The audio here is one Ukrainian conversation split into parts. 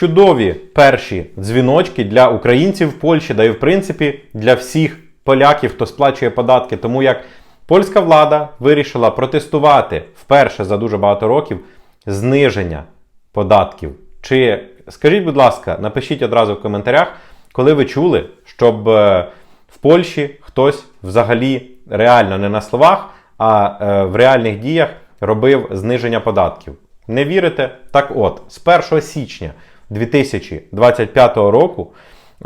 чудові перші дзвіночки для українців в Польщі, да і в принципі для всіх поляків, хто сплачує податки, тому як польська влада вирішила протестувати вперше за дуже багато років зниження податків. Чи скажіть, будь ласка, напишіть одразу в коментарях, коли ви чули, щоб е, в Польщі хтось взагалі реально не на словах, а е, в реальних діях робив зниження податків. Не вірите? Так от, з 1 січня 2025 року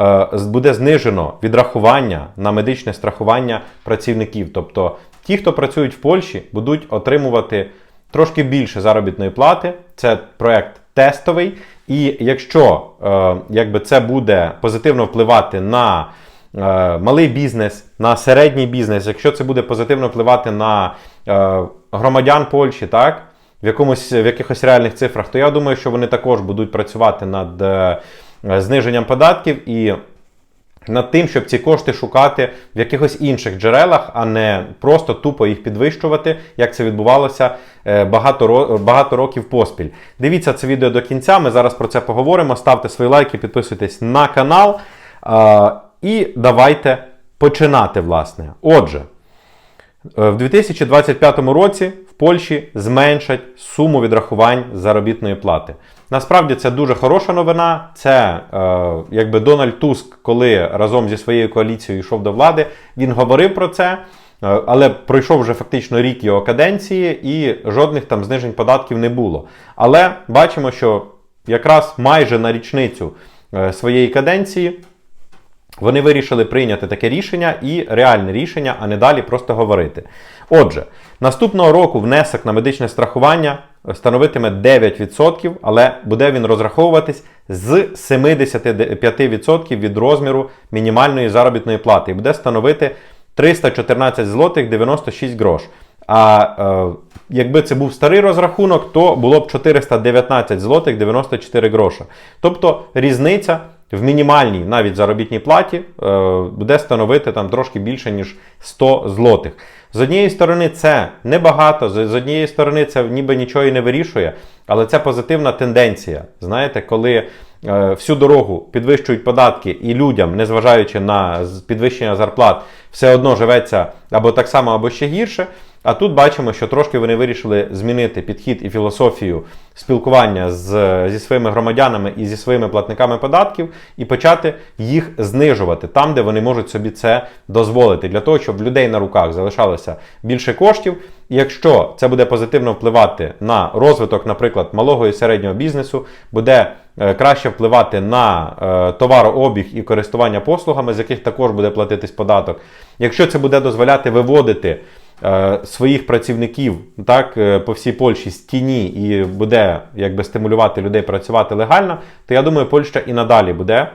е, буде знижено відрахування на медичне страхування працівників. Тобто ті, хто працюють в Польщі, будуть отримувати трошки більше заробітної плати. Це проект тестовий. І якщо е, якби це буде позитивно впливати на е, малий бізнес, на середній бізнес, якщо це буде позитивно впливати на громадян Польщі, так, в, якомусь, в якихось реальних цифрах, то я думаю, що вони також будуть працювати над е, зниженням податків і над тим, щоб ці кошти шукати в якихось інших джерелах, а не просто тупо їх підвищувати, як це відбувалося е, багато, багато років поспіль. Дивіться це відео до кінця. Ми зараз про це поговоримо. Ставте свої лайки, підписуйтесь на канал. І давайте починати, власне. Отже, Е, В 2025 році в Польщі зменшать суму відрахувань заробітної плати. Насправді це дуже хороша новина. Це е, якби Дональд Туск, коли разом зі своєю коаліцією йшов до влади, він говорив про це. е, Але пройшов вже фактично рік його каденції, і жодних там знижень податків не було. Але бачимо, що якраз майже на річницю е, своєї каденції вони вирішили прийняти таке рішення і реальне рішення, а не далі просто говорити. Отже, наступного року внесок на медичне страхування становитиме 9%, але буде він розраховуватись з 75% від розміру мінімальної заробітної плати і буде становити 314 злотих 96 грош. А е, якби це був старий розрахунок, то було б 419 злотих 94 гроша. Тобто різниця в мінімальній навіть заробітній платі е, буде становити там трошки більше, ніж 100 злотих. З однієї сторони, це небагато, з однієї сторони, це ніби нічого і не вирішує, але це позитивна тенденція. Знаєте, коли е, всю дорогу підвищують податки і людям, незважаючи на підвищення зарплат, все одно живеться або так само, або ще гірше. А тут бачимо, що трошки вони вирішили змінити підхід і філософію спілкування з, зі своїми громадянами і зі своїми платниками податків, і почати їх знижувати там, де вони можуть собі це дозволити, для того, щоб в людей на руках залишалося більше коштів. І якщо це буде позитивно впливати на розвиток, наприклад, малого і середнього бізнесу, буде е, краще впливати на е, товарообіг і користування послугами, з яких також буде платитись податок. Якщо це буде дозволяти виводити своїх працівників так, е, по всій Польщі з тіні і буде якби стимулювати людей працювати легально, то я думаю, Польща і надалі буде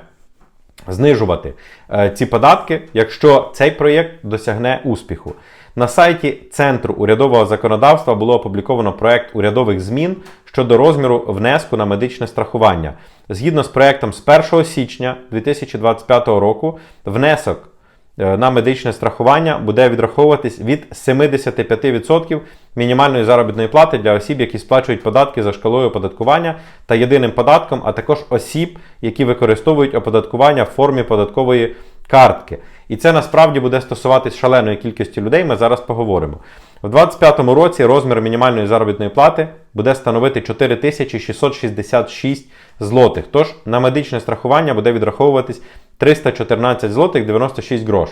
знижувати е, ці податки, якщо цей проєкт досягне успіху. На сайті Центру урядового законодавства було опубліковано проект урядових змін щодо розміру внеску на медичне страхування. Згідно з проектом, з 1 січня 2025 року внесок е, на медичне страхування буде відраховуватись від 75% мінімальної заробітної плати для осіб, які сплачують податки за шкалою оподаткування та єдиним податком, а також осіб, які використовують оподаткування в формі податкової картки. І це насправді буде стосуватись шаленої кількості людей. Ми зараз поговоримо. У 2025 році розмір мінімальної заробітної плати буде становити 4666 злотих. Тож на медичне страхування буде відраховуватись 314 злотих 96 грош.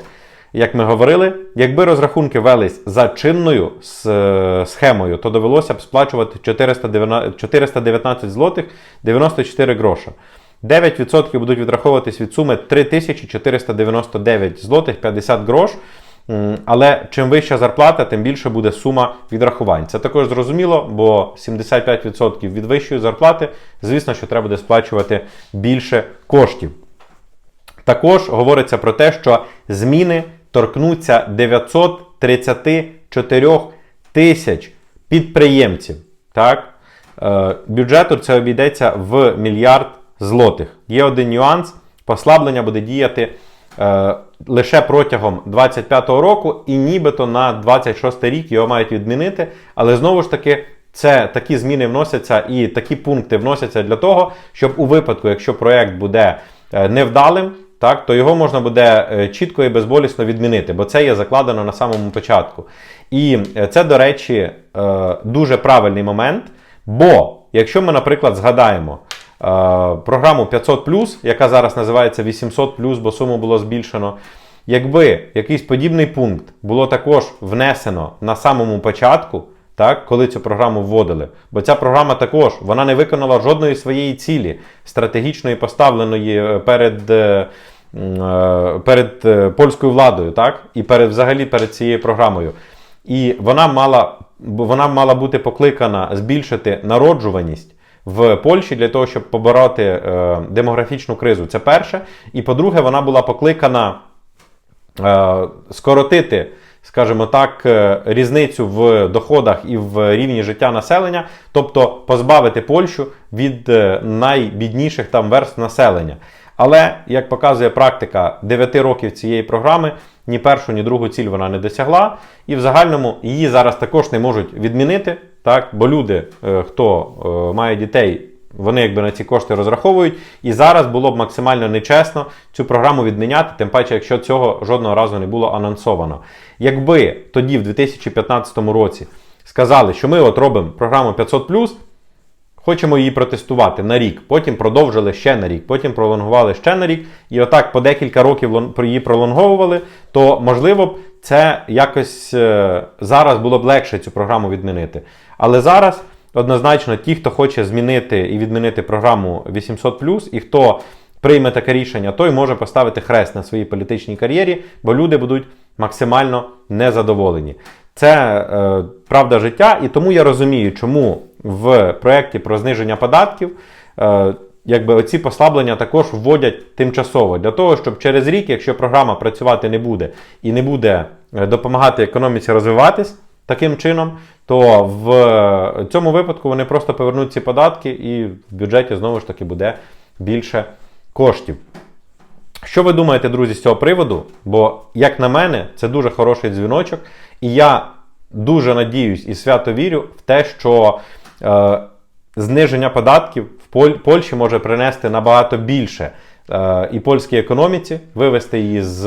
Як ми говорили, якби розрахунки велись за чинною е, схемою, то довелося б сплачувати 419 419 злотих 94 гроша. 9% будуть відраховуватись від суми 3499 злотих 50 грош. Але чим вища зарплата, тим більше буде сума відрахувань. Це також зрозуміло, бо 75% від вищої зарплати, звісно, що треба буде сплачувати більше коштів. Також говориться про те, що зміни торкнуться 934 тисяч підприємців. Так? Е, бюджету це обійдеться в мільярд злотих. Є один нюанс: послаблення буде діяти лише протягом 25-го року, і нібито на 26 рік його мають відмінити. Але знову ж таки, Це такі зміни вносяться і такі пункти вносяться для того, щоб у випадку, якщо проект буде е, невдалим, так, то його можна буде е, чітко і безболісно відмінити, бо це є закладено на самому початку. І е, це, до речі, е, дуже правильний момент. Бо якщо ми, наприклад, згадаємо е, програму 500, яка зараз називається 800, бо суму було збільшено. Якби якийсь подібний пункт було також внесено на самому початку, так, коли цю програму вводили, бо ця програма також вона не виконала жодної своєї цілі стратегічної поставленої е, перед. е, е, Перед е, польською владою, так? І перед взагалі перед цією програмою. І вона мала, вона мала бути покликана збільшити народжуваність в Польщі для того, щоб побороти е, демографічну кризу. Це перше. І по-друге, вона була покликана е, скоротити, скажімо так, е, різницю в доходах і в рівні життя населення, тобто позбавити Польщу від найбідніших там верств населення. Але, як показує практика 9 років цієї програми, ні першу, ні другу ціль вона не досягла. І в загальному її зараз також не можуть відмінити, так? бо люди, е, хто е, має дітей, вони якби на ці кошти розраховують. І зараз було б максимально нечесно цю програму відміняти, тим паче, якщо цього жодного разу не було анонсовано. Якби тоді, в 2015 році, сказали, що ми от робимо програму 500+, Хочемо її протестувати на рік, потім продовжили ще на рік, потім пролонгували ще на рік, і отак по декілька років її пролонговували, то можливо б це якось е, зараз було б легше цю програму відмінити. Але зараз однозначно ті, хто хоче змінити і відмінити програму 800+, і хто прийме таке рішення, той може поставити хрест на своїй політичній кар'єрі, бо люди будуть максимально незадоволені. Це е, правда життя, і тому я розумію, чому в проєкті про зниження податків е, якби оці послаблення також вводять тимчасово для того, щоб через рік, якщо програма працювати не буде і не буде е, допомагати економіці розвиватись таким чином, то в цьому випадку вони просто повернуть ці податки, і в бюджеті знову ж таки буде більше коштів. Що ви думаєте, друзі, з цього приводу? Бо, як на мене, це дуже хороший дзвіночок, і я дуже надіюсь і свято вірю в те, що е, зниження податків в Поль- Польщі може принести набагато більше е, і польській економіці, вивести її з,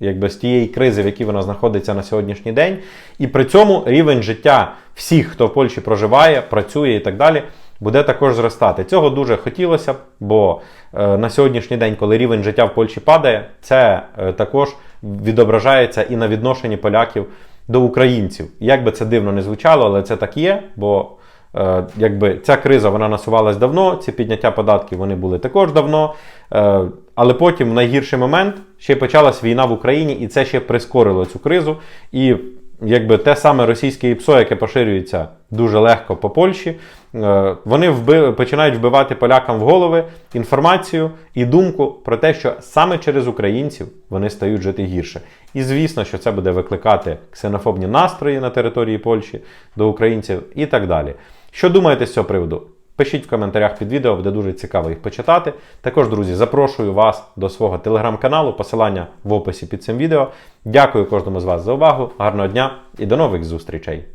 якби, з тієї кризи, в якій вона знаходиться на сьогоднішній день. І при цьому рівень життя всіх, хто в Польщі проживає, працює і так далі, буде також зростати. Цього дуже хотілося б, бо е, на сьогоднішній день, коли рівень життя в Польщі падає, це е, також відображається і на відношенні поляків до українців. Як би це дивно не звучало, але це так є, бо е, якби ця криза вона насувалась давно, ці підняття податків вони були також давно. Е, але потім, в найгірший момент, ще почалась війна в Україні, і це ще прискорило цю кризу. І якби те саме російське ІПСО, яке поширюється дуже легко по Польщі, е, вони вби... починають вбивати полякам в голови інформацію і думку про те, що саме через українців вони стають жити гірше. І звісно, що це буде викликати ксенофобні настрої на території Польщі до українців і так далі. Що думаєте з цього приводу? Пишіть в коментарях під відео, буде дуже цікаво їх почитати. Також, друзі, запрошую вас до свого телеграм-каналу, посилання в описі під цим відео. Дякую кожному з вас за увагу, гарного дня і до нових зустрічей!